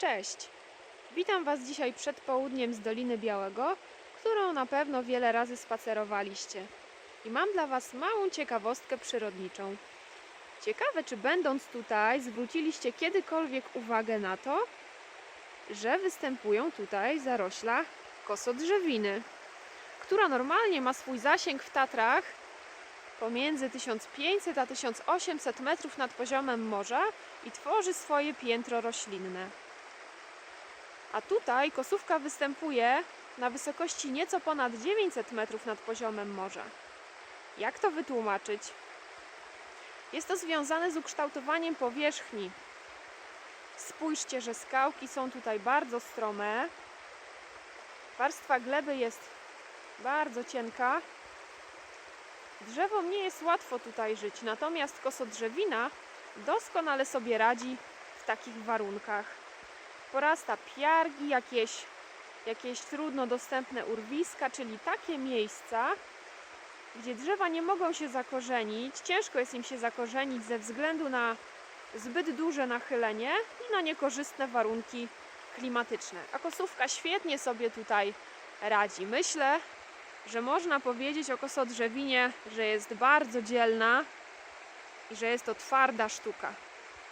Cześć! Witam Was dzisiaj przed południem z Doliny Białego, którą na pewno wiele razy spacerowaliście. I mam dla Was małą ciekawostkę przyrodniczą. Ciekawe, czy będąc tutaj zwróciliście kiedykolwiek uwagę na to, że występują tutaj zarośla kosodrzewiny, która normalnie ma swój zasięg w Tatrach pomiędzy 1500 a 1800 metrów nad poziomem morza i tworzy swoje piętro roślinne. A tutaj kosówka występuje na wysokości nieco ponad 900 metrów nad poziomem morza. Jak to wytłumaczyć? Jest to związane z ukształtowaniem powierzchni. Spójrzcie, że skałki są tutaj bardzo strome. Warstwa gleby jest bardzo cienka. Drzewom nie jest łatwo tutaj żyć, natomiast kosodrzewina doskonale sobie radzi w takich warunkach. Porasta piargi, jakieś, jakieś trudno dostępne urwiska, czyli takie miejsca, gdzie drzewa nie mogą się zakorzenić. Ciężko jest im się zakorzenić ze względu na zbyt duże nachylenie i na niekorzystne warunki klimatyczne. A kosówka świetnie sobie tutaj radzi. Myślę, że można powiedzieć o kosodrzewinie, że jest bardzo dzielna i że jest to twarda sztuka.